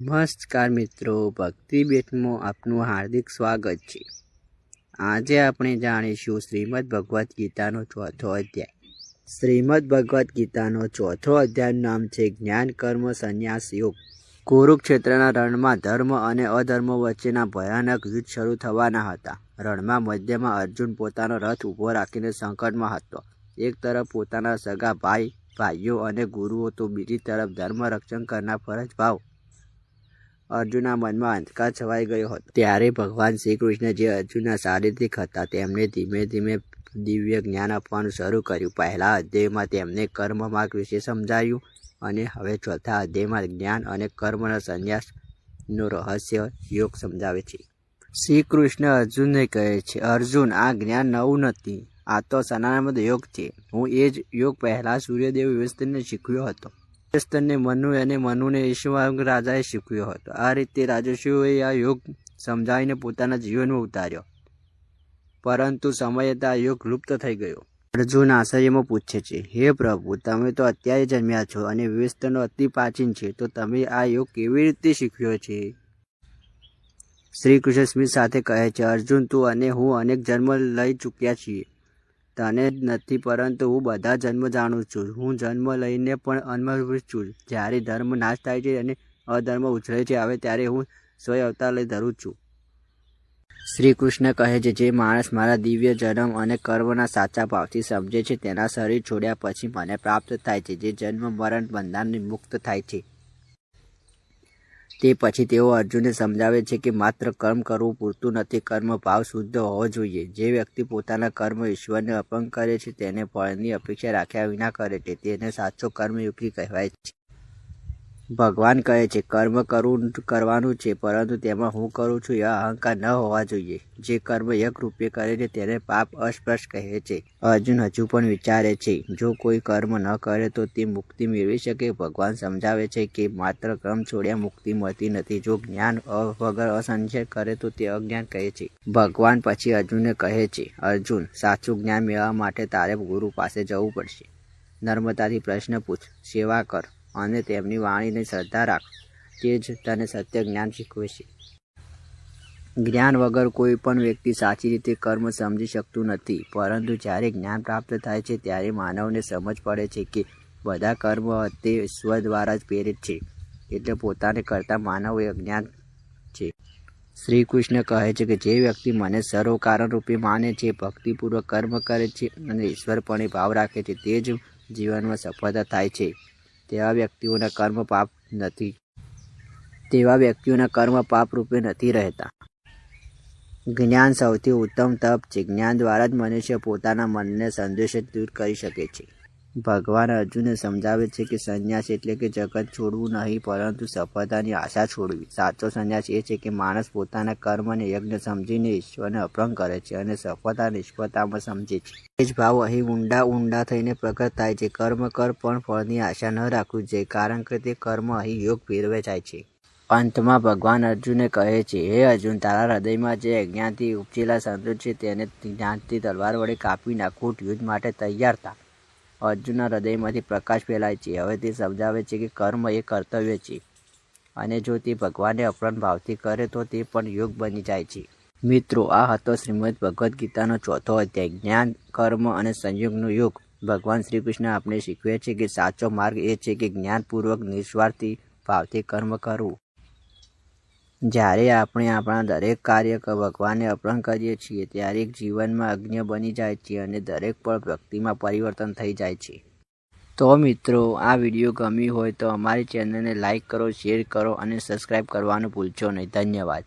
નમસ્કાર મિત્રો, ભક્તિ બેટમાં આપનું હાર્દિક સ્વાગત છે. આજે આપણે જાણીશું શ્રીમદ ભગવદ્ ગીતાનો ચોથો અધ્યાય. શ્રીમદ ભગવદ્ ગીતાનો ચોથો અધ્યાયનું નામ છે જ્ઞાન, કર્મ, સંન્યાસ, યોગ. કુરુક્ષેત્રના રણમાં ધર્મ અને અધર્મ વચ્ચેના ભયાનક યુદ્ધ શરૂ થવાના હતા. રણમાં મધ્યમાં અર્જુન પોતાનો રથ ઊભો રાખીને સંકટમાં હતો. એક તરફ પોતાના સગા ભાઈ, ભાઈઓ અને ગુરુઓ તો બીજી તરફ ધર્મ રક્ષણ કરનાર ફરજ ભાવ અર્જુનના મનમાં અંધકાર છવાઈ ગયો હતો. ત્યારે ભગવાન શ્રી કૃષ્ણ જે અર્જુનના શારીરિક હતા, તેમને ધીમે ધીમે દિવ્ય જ્ઞાન આપવાનું શરૂ કર્યું. પહેલા અધ્યાયમાં તેમને કર્મ માર્ગ વિશે સમજાયું અને હવે ચોથા અધ્યાયમાં જ્ઞાન અને કર્મના સંન્યાસનું રહસ્ય યોગ સમજાવે છે. શ્રી કૃષ્ણ અર્જુનને કહે છે, અર્જુન, આ જ્ઞાન નવું નથી. આ તો સનાતન યોગ છે. હું એ જ યોગ પહેલાં સૂર્યદેવ વ્યવસ્થિતને શીખ્યો હતો. વ્યવસ્થને મનુ અને મનુને ઈશ્વર રાજાએ શીખ્યો હતો. આ રીતે રાજર્ષિઓએ આ યોગ સમજાવીને પોતાના જીવનમાં ઉતાર્યો. પરંતુ સમયે આ યોગ લુપ્ત થઈ ગયો. અર્જુન આશ્ચર્યમાં પૂછે છે, હે પ્રભુ, તમે તો અત્યારે જન્મ્યા છો અને વ્યવસ્થનો અતિ પ્રાચીન છે, તો તમે આ યોગ કેવી રીતે શીખ્યો છે? શ્રી કૃષ્ણ સ્મિત સાથે કહે છે, અર્જુન, તું અને હું અનેક જન્મ લઈ ચૂક્યા છીએ. તને જ નથી, પરંતુ હું બધા જન્મ જાણું છું. હું જન્મ લઈને પણ અનમૃત છું. જ્યારે ધર્મ નાશ થાય છે અને અધર્મ ઉછળે છે આવે ત્યારે હું સ્વય અવતાર લઈ ધરું છું. શ્રી કૃષ્ણ કહે છે, જે માણસ મારા દિવ્ય જન્મ અને કર્મના સાચા ભાવથી સમજે છે, તેના શરીર છોડ્યા પછી મને પ્રાપ્ત થાય છે. જે જન્મ મરણ બંધનથી મુક્ત થાય છે. તે પછી તેઓ અર્જુનને સમજાવે છે કે માત્ર કર્મ કરવું પૂરતું નથી, કર્મ ભાવ શુદ્ધ હોવો જોઈએ. જે વ્યક્તિ પોતાના કર્મ ઈશ્વરને અપંગ કરે છે, તેને ફળની અપેક્ષા રાખ્યા વિના કરે છે. તેને સાચો કર્મયોગી કહેવાય છે. ભગવાન કહે છે, કર્મ કરવું કરવાનું છે, પરંતુ તેમાં હું કરું છું એ અહંકાર ન હોવા જોઈએ. જે કર્મ યક રૂપે કરે છે, તેને પાપ અસ્પર્શ કહે છે. અર્જુન હજુ પણ વિચારે છે, જો કોઈ કર્મ ન કરે તો તે મુક્તિ મેળવી શકે. ભગવાન સમજાવે છે કે માત્ર કર્મ છોડ્યા મુક્તિ મળતી નથી. જો જ્ઞાન વગર અસંશય કરે તો તે અજ્ઞાન કહે છે. ભગવાન પછી અર્જુનને કહે છે, અર્જુન, સાચું જ્ઞાન મેળવવા માટે તારે ગુરુ પાસે જવું પડશે. નર્મદાથી પ્રશ્ન પૂછ, સેવા કર. અને તેમની વાણીને શ્રદ્ધા રાખ, તે જ તને સત્ય જ્ઞાન શીખવે છે જ્ઞાન વગર કોઈ પણ વ્યક્તિ સાચી રીતે કર્મ સમજી શકતું નથી, પરંતુ જ્યારે જ્ઞાન પ્રાપ્ત થાય છે, ત્યારે માનવને સમજ પડે છે કે બધા કર્મ તે સ્વ દ્વારા જ પ્રેરિત છે, એટલે પોતાને કરતા માનવ એ અજ્ઞાન છે. શ્રી કૃષ્ણ કહે છે કે જે વ્યક્તિ મને સર્વ કારણ રૂપે માને છે, ભક્તિપૂર્વક કર્મ કરે છે અને ઈશ્વરપણે ભાવ રાખે છે, તે જ જીવનમાં સફળતા થાય છે. તેવા વ્યક્તિઓના કર્મ પાપ નથી. તેવા વ્યક્તિઓના કર્મ પાપ રૂપે નથી રહેતા. જ્ઞાન સૌથી ઉત્તમ તપ છે. જ્ઞાન દ્વારા જ મનુષ્ય પોતાના મનને સંદેશ દૂર કરી શકે છે. ભગવાન અર્જુનને સમજાવે છે કે સંન્યાસ એટલે કે જગત છોડવું નહીં, પરંતુ સફળતાની આશા છોડવી. સાચો સંન્યાસ એ છે કે માણસ પોતાના કર્મ અને યજ્ઞ સમજીને ઈશ્વરને અર્પણ કરે છે અને સફળતા નિષ્ફળતામાં સમજે છે. એ જ ભાવ અહીં ઊંડા ઊંડા થઈને પ્રગટ થાય છે. કર્મ કર, પણ ફળની આશા ન રાખવું જોઈએ કારણ કે તે કર્મ અહીં યોગ ફેરવે જાય છે. અંતમાં ભગવાન અર્જુને કહે છે, હે અર્જુન, તારા હૃદયમાં જે અજ્ઞાનથી ઉપજેલા સંતોષ છે, તેને જ્ઞાનથી તલવાર વડે કાપી નાખવું યુદ્ધ માટે તૈયાર થા. અર્જુનના હૃદયમાંથી પ્રકાશ ફેલાય છે. હવે તે સમજાવે છે કે કર્મ એ કર્તવ્ય છે અને જો તે ભગવાનને અપરણ ભાવથી કરે તો તે પણ યોગ બની જાય છે. મિત્રો, આ હતો શ્રીમદ ભગવદ્ ગીતાનો ચોથો અધ્યાય. જ્ઞાન, કર્મ અને સંયોગનો યોગ. ભગવાન શ્રી કૃષ્ણ આપણે શીખવે છે કે સાચો માર્ગ એ છે કે જ્ઞાનપૂર્વક નિસ્વાર્થી ભાવથી કર્મ કરવું. જ્યારે આપણે આપણા દરેક કાર્ય ભગવાનને અર્પણ કરીએ છીએ, ત્યારે જીવનમાં અજ્ઞ બની જાય છે અને દરેક પણ ભક્તિમાં પરિવર્તન થઈ જાય છે. તો મિત્રો, આ વીડિયો ગમ્યું હોય તો અમારી ચેનલને લાઇક કરો, શેર કરો અને સબસ્ક્રાઈબ કરવાનું ભૂલશો નહીં. ધન્યવાદ.